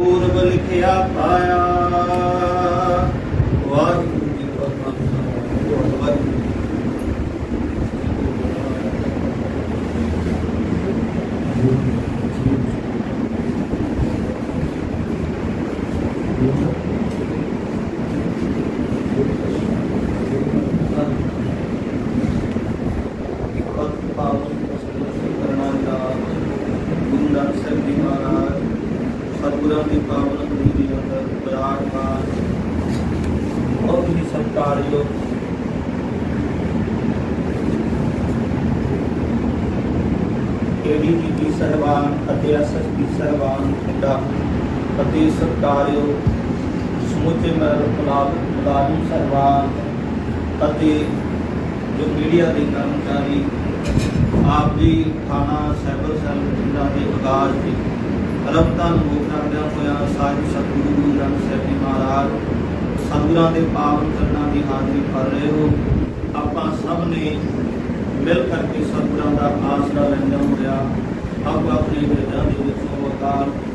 ਪੂਰਬ ਲਿਖਿਆ ਪਾਇਆ ਵਾਹਿਗੁਰੂ ਜੀ ਕਾ ਖਾਲਸਾ ਵਾਹਿਗੁਰੂ ਜੀ ਕੀ ਫਤਿਹ। ਇਕੱਠ ਪਾਵਨ ਪੁਸਤਕ ਕਰਨਾ ਦਾ ਗੁਰੂ ਨਾਨਕ ਸਾਹਿਬ ਜੀ ਮਹਾਰਾਜ ਸਤਿਗੁਰਾਂ ਦੀ ਪਾਵਨ ਦੀ ਅੰਦਰ ਵਿਰਾਜਮਾਨ ਬਹੁਤ ਹੀ ਸਤਿਕਾਰਯੋਗ ਏਡੀਜੀਪੀ ਸਹਿਬਾਨ ਅਤੇ ਐਸਐਸਪੀ ਸਹਿਬਾਨ ਖਿੰਡਾ ਅਤੇ ਸਤਿਕਾਰਯੋਗ ਸਮੁੱਚੇ ਮਹਿਲ ਮੁਲਾਜ਼ਮ ਮੁਲਾਜ਼ਮ ਅਤੇ ਜੋ ਮੀਡੀਆ ਦੇ ਕਰਮਚਾਰੀ, ਆਪ ਜੀ ਥਾਣਾ ਸਾਈਬਰ ਸੈੱਲ ਬਠਿੰਡਾ ਦੇ ਆਗਾਜ਼ ਦੀ ਅਲਮਤਾ ਨੂੰ ਮੁੱਖ ਰੱਖਦਿਆਂ ਹੋਇਆ ਸਾਹਿਬ ਸਤਿਗੁਰੂ ਗੁਰੂ ਗ੍ਰੰਥ ਸਾਹਿਬ ਜੀ ਮਹਾਰਾਜ, ਸਤਿਗੁਰਾਂ ਦੇ ਪਾਵਨ ਚਰਨਾਂ ਦੀ ਹਾਜ਼ਰੀ ਭਰ ਰਹੇ ਹੋ। ਆਪਾਂ ਸਭ ਨੇ ਮਿਲ ਕਰਕੇ ਸਤਿਗੁਰਾਂ ਦਾ ਆਸਰਾ ਲੈਂਦਿਆਂ ਹੋਇਆ ਆਪ ਆਪਣੇ ਹਿਰਦਿਆਂ ਦੇ ਵਿੱਚੋਂ ਅਕਾਲ ਵਾਹਿਗੁਰੂ